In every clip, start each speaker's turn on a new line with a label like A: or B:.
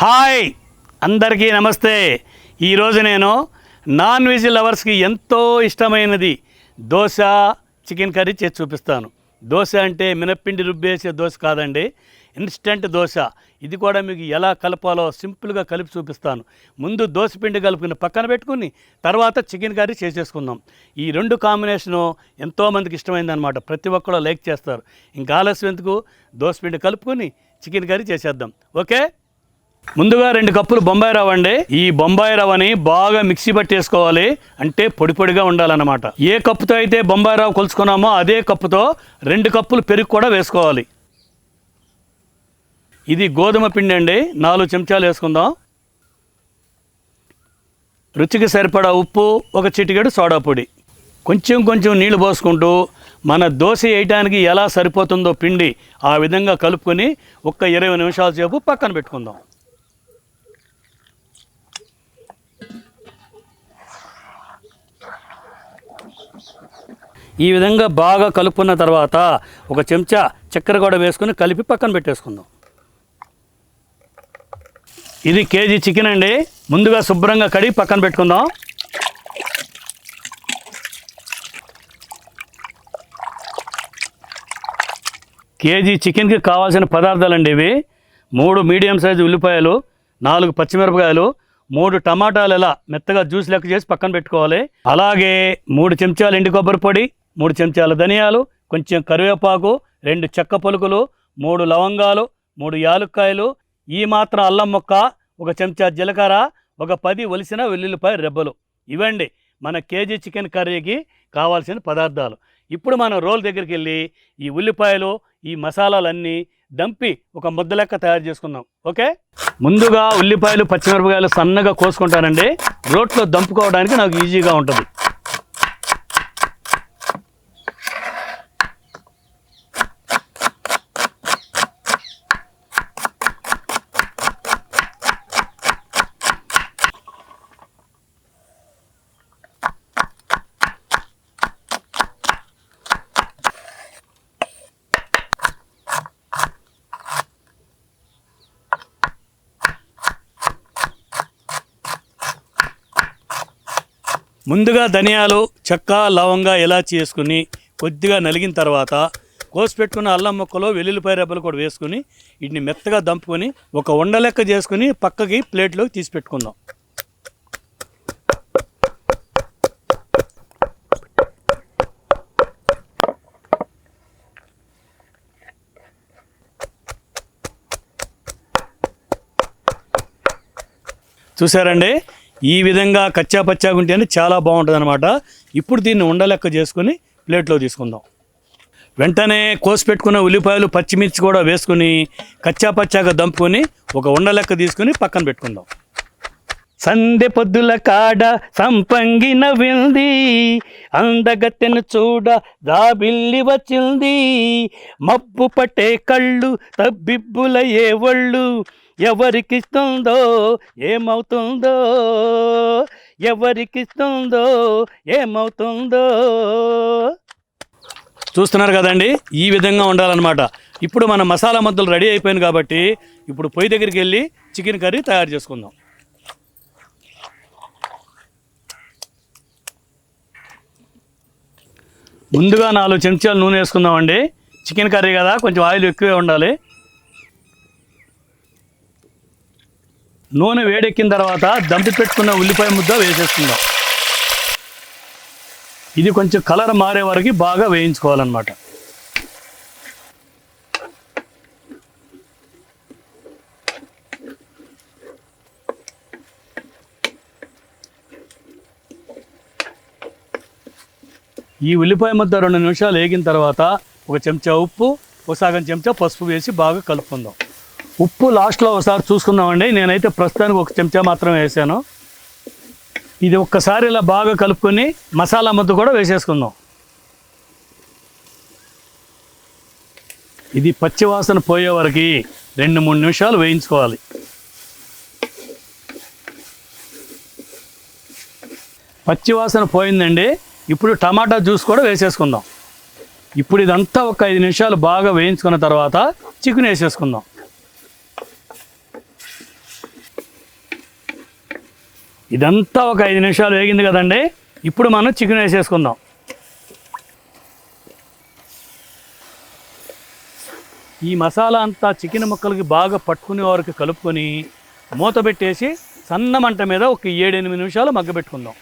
A: Hi! అందరికీ నమస్తే. ఈరోజు నేను నాన్ వెజ్ లవర్స్కి ఎంతో ఇష్టమైనది దోశ చికెన్ కర్రీ చేసి చూపిస్తాను. దోశ అంటే మినప్పిండి రుబ్బేసే దోశ కాదండి ఇన్స్టెంట్ దోశ. ఇది కూడా మీకు ఎలా కలపాలో సింపుల్గా కలిపి చూపిస్తాను. ముందు దోశ పిండి కలుపుకుని పక్కన పెట్టుకుని తర్వాత చికెన్ కర్రీ చేసేసుకుందాం. ఈ రెండు కాంబినేషను ఎంతోమందికి ఇష్టమైందనమాట ప్రతి ఒక్కరు లైక్ చేస్తారు. ఇంకా ఆలస్యం ఎందుకు? దోశ పిండి కలుపుకొని చికెన్ కర్రీ చేసేద్దాం. ఓకే? ముందుగా రెండు కప్పులు బొంబాయి రవ్వ అండి. ఈ బొంబాయి రవ్వని బాగా మిక్సీ పట్టేసుకోవాలి. అంటే పొడి పొడిగా ఉండాలన్నమాట. ఏ కప్పుతో అయితే బొంబాయి రవ్వ కొలుచుకున్నామో అదే కప్పుతో రెండు కప్పులు పెరుగు కూడా వేసుకోవాలి. ఇది గోధుమ పిండి అండి. నాలుగు చెంచాలు వేసుకుందాం. రుచికి సరిపడా ఉప్పు ఒక చిటికెడు సోడా పొడి. కొంచెం కొంచెం నీళ్ళు పోసుకుంటూ మన దోశ వేయటానికి ఎలా సరిపోతుందో పిండి ఆ విధంగా కలుపుకొని ఒక్క ఇరవై నిమిషాల సేపు పక్కన పెట్టుకుందాం. ఈ విధంగా బాగా కలుపుకున్న తర్వాత ఒక చెంచా చక్కెర కూడా వేసుకుని కలిపి పక్కన పెట్టేసుకుందాం. ఇది కేజీ చికెన్ అండి. ముందుగా శుభ్రంగా కడిగి పక్కన పెట్టుకుందాం. కేజీ చికెన్కి కావాల్సిన పదార్థాలండి ఇవి. మూడు మీడియం సైజు ఉల్లిపాయలు నాలుగు పచ్చిమిరపకాయలు మూడు టమాటాలు ఇలా మెత్తగా జ్యూస్ లెక్క చేసి పక్కన పెట్టుకోవాలి. అలాగే మూడు చెంచాలు ఎండు కొబ్బరి పొడి మూడు చెంచాల ధనియాలు కొంచెం కరివేపాకు రెండు చెక్క పలుకులు మూడు లవంగాలు మూడు యాలుక్కాయలు ఈ మాత్రం అల్లం ముక్క ఒక చెంచా జీలకర్ర ఒక పది ఒలిసిన వెల్లుల్లిపాయ రెబ్బలు. ఇవండి మన కేజీ చికెన్ కర్రీకి కావాల్సిన పదార్థాలు. ఇప్పుడు మనం రోల్ దగ్గరికి వెళ్ళి ఈ ఉల్లిపాయలు ఈ మసాలాలన్నీ దంపి ఒక ముద్ద లెక్క తయారు చేసుకుందాం. ఓకే? ముందుగా ఉల్లిపాయలు పచ్చిమిరపకాయలు సన్నగా కోసుకుంటానండి. రోట్లో దంపుకోవడానికి నాకు ఈజీగా ఉంటుంది. ముందుగా ధనియాలు చెక్క లవంగా ఇలాచి వేసుకుని కొద్దిగా నలిగిన తర్వాత కోసి పెట్టుకున్న అల్లం ముక్కలో వెల్లుల్లిపాయ రెబ్బలు కూడా వేసుకుని వీటిని మెత్తగా దంపుకొని ఒక ఉండలెక్క చేసుకుని పక్కకి ప్లేట్లోకి తీసి పెట్టుకుందాం. చూసారండి? ఈ విధంగా కచ్చా పచ్చాగా ఉంటేనే చాలా బాగుంటుంది అనమాట ఇప్పుడు దీన్ని ఉండలెక్క చేసుకుని ప్లేట్లో తీసుకుందాం. వెంటనే కోసి పెట్టుకున్న ఉల్లిపాయలు పచ్చిమిర్చి కూడా వేసుకుని కచ్చా పచ్చాగా దంపుకొని ఒక ఉండలెక్క తీసుకుని పక్కన పెట్టుకుందాం. సందె పొద్దుల కాడ సంపంగి నవ్వింది అందగత్తెను చూడ దాబిల్లి వచ్చింది మబ్బు పట్టే కళ్ళు తబ్బిబ్బుల ఏ ఒళ్ళు ఎవరికిస్తుందో ఏమవుతుందో ఎవరికిస్తుందో ఏమవుతుందో. చూస్తున్నారు కదండి ఈ విధంగా ఉండాలన్నమాట. ఇప్పుడు మన మసాలా మద్దులు రెడీ అయిపోయింది కాబట్టి ఇప్పుడు పొయ్యి దగ్గరికి వెళ్ళి చికెన్ కర్రీ తయారు చేసుకుందాం. ముందుగా నాలుగు చెంచాలు నూనె వేసుకుందామండి. చికెన్ కర్రీ కదా కొంచెం ఆయిల్ ఎక్కువే ఉండాలి. నూనె వేడెక్కిన తర్వాత దంపి పెట్టుకున్న ఉల్లిపాయ ముద్ద వేసేసుకుందాం. ఇది కొంచెం కలర్ మారే వరకు బాగా వేయించుకోవాలన్నమాట. ఈ ఉల్లిపాయ ముద్ద రెండు నిమిషాలు వేగిన తర్వాత ఒక చెంచా ఉప్పు ఒక సగం చెంచా పసుపు వేసి బాగా కలుపుకుందాం. ఉప్పు లాస్ట్లో ఒకసారి చూసుకుందామండి. నేనైతే ప్రస్తుతానికి ఒక చెంచా మాత్రం వేసాను. ఇది ఒక్కసారి ఇలా బాగా కలుపుకొని మసాలా ముద్ద కూడా వేసేసుకుందాం. ఇది పచ్చివాసన పోయే వరకు రెండు మూడు నిమిషాలు వేయించుకోవాలి. పచ్చివాసన పోయిందండి. ఇప్పుడు టమాటా జ్యూస్ కూడా వేసేసుకుందాం. ఇప్పుడు ఇదంతా ఒక ఐదు నిమిషాలు బాగా వేయించుకున్న తర్వాత చికెన్ వేసేసుకుందాం. ఇదంతా ఒక ఐదు నిమిషాలు వేగింది కదండి. ఇప్పుడు మనం చికెన్ వేసేసుకుందాం. ఈ మసాలా అంతా చికెన్ ముక్కలకి బాగా పట్టుకునే వరకు కలుపుకొని మూత పెట్టేసి సన్న మంట మీద ఒక ఏడెనిమిది నిమిషాలు మగ్గబెట్టుకుందాం.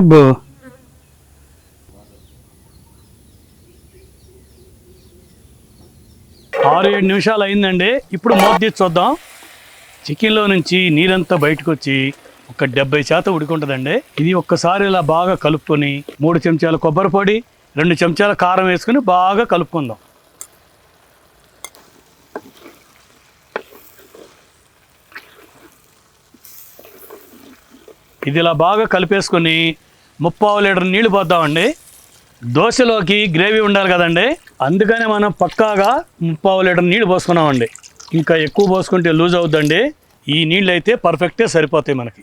A: అబ్బో ఆరు ఏడు నిమిషాలు అయిందండి. ఇప్పుడు మూత చూద్దాం. చికెన్లో నుంచి నీరంతా బయటకు వచ్చి ఒక డెబ్బై శాతం ఉడికుంటుందండి. ఇది ఒక్కసారి ఇలా బాగా కలుపుకొని మూడు చెంచాల కొబ్బరి పొడి రెండు చెంచాల కారం వేసుకుని బాగా కలుపుకుందాం. ఇది ఇలా బాగా కలిపేసుకొని ముప్పావు లీటర్ నీళ్ళు పోద్దామండి. దోశలోకి గ్రేవీ ఉండాలి కదండి. అందుకనే మనం పక్కాగా ముప్పావు లీటర్ నీళ్ళు పోసుకున్నామండి. ఇంకా ఎక్కువ పోసుకుంటే లూజ్ అవుద్దండి. ఈ నీళ్ళు అయితే పర్ఫెక్టే సరిపోతాయి మనకి.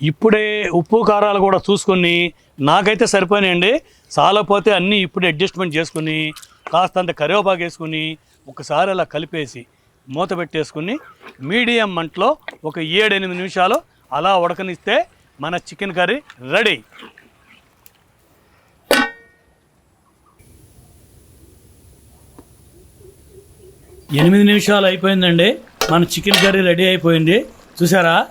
A: ఇప్పుడే ఉప్పు కారాలు కూడా చూసుకొని నాకైతే సరిపోయినాయండి. చాలపోతే అన్నీ ఇప్పుడే అడ్జస్ట్మెంట్ చేసుకుని కాస్తంత కరివేపాకు వేసుకుని ఒకసారి అలా కలిపేసి మూత పెట్టేసుకుని మీడియం మంటలో ఒక ఏడెనిమిది నిమిషాలు అలా ఉడకనిస్తే మన చికెన్ కర్రీ రెడీ. ఎనిమిది నిమిషాలు అయిపోయిందండి. మన చికెన్ కర్రీ రెడీ అయిపోయింది. చూసారా?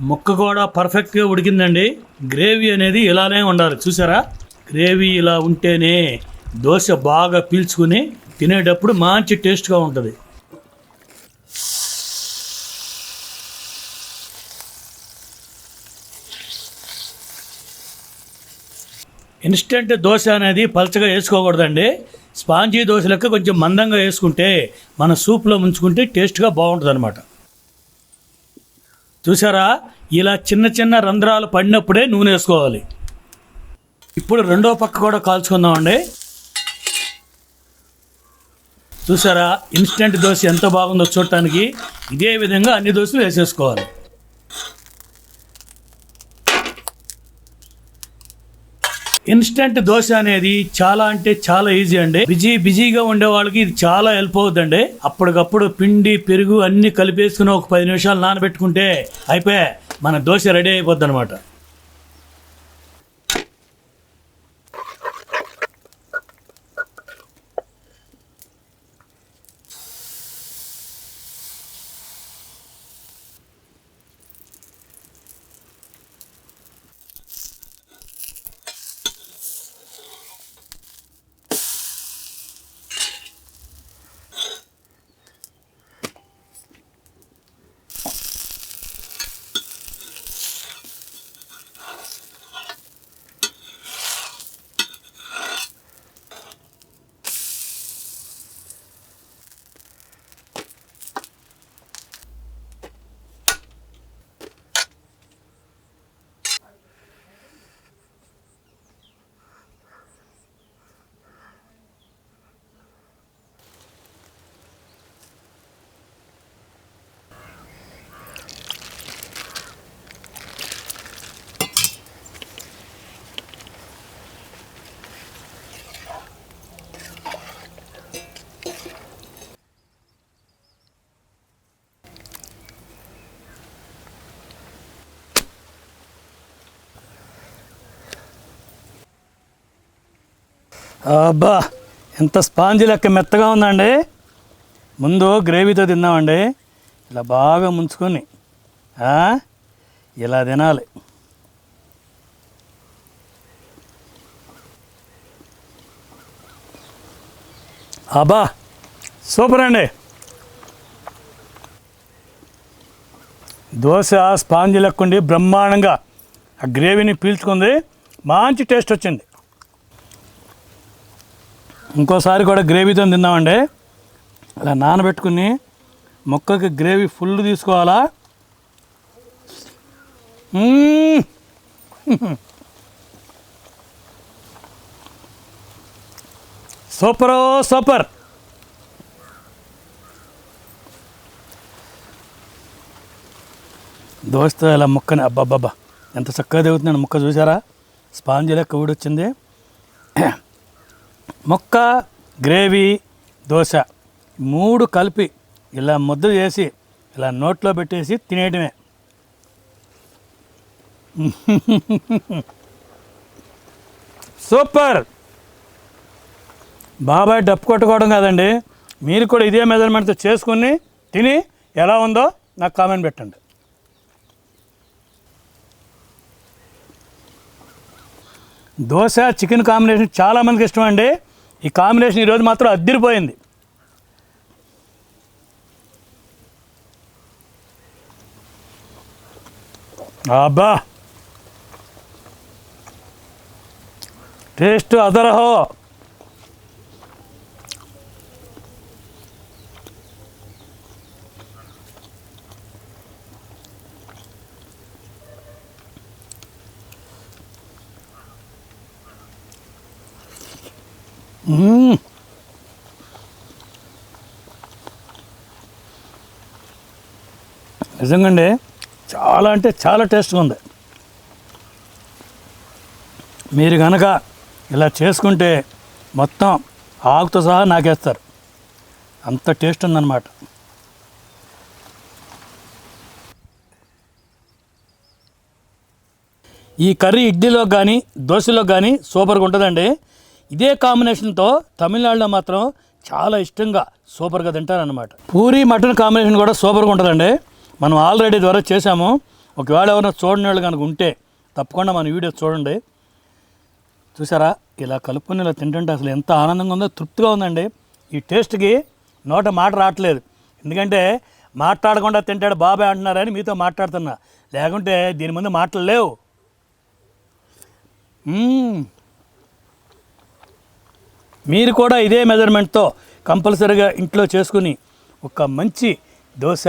A: ముక్క కూడా పర్ఫెక్ట్గా ఉడికిందండి. గ్రేవీ అనేది ఇలానే ఉండాలి. చూసారా? గ్రేవీ ఇలా ఉంటేనే దోశ బాగా పీల్చుకుని తినేటప్పుడు మంచి టేస్ట్గా ఉంటుంది. ఇన్స్టెంట్ దోశ అనేది పలచగా వేసుకోకూడదండి. స్పాంజీ దోశ లెక్క కొంచెం మందంగా వేసుకుంటే మన సూప్లో ముంచుకుంటే టేస్ట్గా బాగుంటుంది అనమాట చూసారా? ఇలా చిన్న చిన్న రంధ్రాలు పడినప్పుడే నూనె వేసుకోవాలి. ఇప్పుడు రెండో పక్క కూడా కాల్చుకుందామండి. చూసారా? ఇన్స్టెంట్ దోశ ఎంత బాగుందో చూడటానికి ఇదే విధంగా అన్ని దోశలు వేసేసుకోవాలి. ఇన్స్టెంట్ దోశ అనేది చాలా అంటే చాలా ఈజీ అండి. బిజీ బిజీగా ఉండే వాళ్ళకి ఇది చాలా హెల్ప్ అవుతుందండి. అప్పటికప్పుడు పిండి పెరుగు అన్ని కలిపేసుకుని ఒక పది నిమిషాలు నానబెట్టుకుంటే అయిపోయా. మన దోశ రెడీ అయిపోద్ది అనమాట అబ్బా ఎంత స్పాంజి లెక్క మెత్తగా ఉందండి. ముందు గ్రేవీతో తిందామండి. ఇలా బాగా ముంచుకొని ఇలా తినాలి. అబ్బా సూపర్ అండి. దోశ స్పాంజి లెక్కుండి బ్రహ్మాండంగా ఆ గ్రేవీని పీల్చుకుంది. మంచి టేస్ట్ వచ్చింది. ఇంకోసారి కూడా గ్రేవీతో తిందామండి. అలా నానబెట్టుకుని మొక్కకి గ్రేవీ ఫుల్ తీసుకోవాలా? Super super. దోశతో ఇలా ముక్కని అబ్బాబ్బాబ్బా ఎంత చక్కగా దిగుతున్నాను ముక్క చూసారా? స్పాంజ్ లెక్క ఊడొచ్చింది. ముక్క గ్రేవీ దోశ మూడు కలిపి ఇలా ముద్ద చేసి ఇలా నోట్లో పెట్టేసి తినేయటమే. సూపర్! బాబాయ్ డప్పు కొట్టుకోవడం కాదండి. మీరు కూడా ఇదే మెజర్మెంట్తో చేసుకుని తిని ఎలా ఉందో నాకు కామెంట్ పెట్టండి. దోశ చికెన్ కాంబినేషన్ చాలామందికి ఇష్టం అండి ఈ కాంబినేషన్ ఈరోజు మాత్రం అద్దిరిపోయింది. అబ్బా! టేస్ట్ అదరహో! మ్మ్. చాలా అంటే చాలా టేస్ట్గా ఉంది. మీరు కనుక ఇలా చేసుకుంటే మొత్తం ఆకుతో సహా నాకేస్తారు. అంత టేస్ట్ ఉందన్నమాట. ఈ కర్రీ ఇడ్లీలో కానీ దోశలో కానీ సూపర్గా ఉంటుందండి. ఇదే కాంబినేషన్తో తమిళనాడులో మాత్రం చాలా ఇష్టంగా సూపర్గా తింటారనమాట పూరి మటన్ కాంబినేషన్ కూడా సూపర్గా ఉంటుందండి. మనం ఆల్రెడీ ద్వారా చేసాము ఒకవేళ ఎవరైనా చూడని వాళ్ళు కనుక ఉంటే తప్పకుండా మన వీడియో చూడండి. చూసారా? ఇలా కలుపుకొని ఇలా తింటుంటే అసలు ఎంత ఆనందంగా ఉందో తృప్తిగా ఉందండి. ఈ టేస్ట్కి నోట మాట రావట్లేదు. ఎందుకంటే మాట్లాడకుండా తింటాడు బాబాయ్ అంటున్నారని మీతో మాట్లాడుతున్నా. లేకుంటే దీని ముందు మాటలు లేవు. మీరు కూడా ఇదే మెజర్మెంట్తో కంపల్సరీగా ఇంట్లో చేసుకుని ఒక మంచి దోశ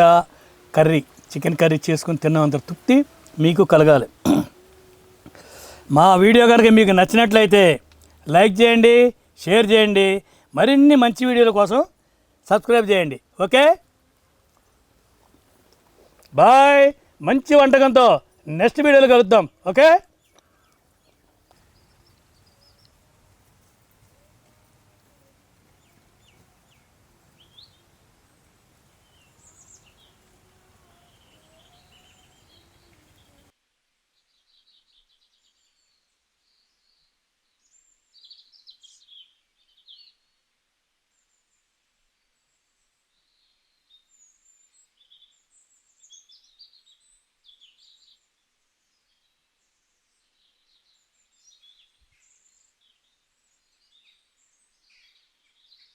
A: కర్రీ చికెన్ కర్రీ చేసుకుని తిన్నంత తృప్తి మీకు కలగాలి. మా వీడియో కనుక మీకు నచ్చినట్లయితే లైక్ చేయండి షేర్ చేయండి మరిన్ని మంచి వీడియోల కోసం సబ్స్క్రైబ్ చేయండి. ఓకే? బాయ్! మంచి వంటకంతో నెక్స్ట్ వీడియోలో కలుద్దాం. ఓకే?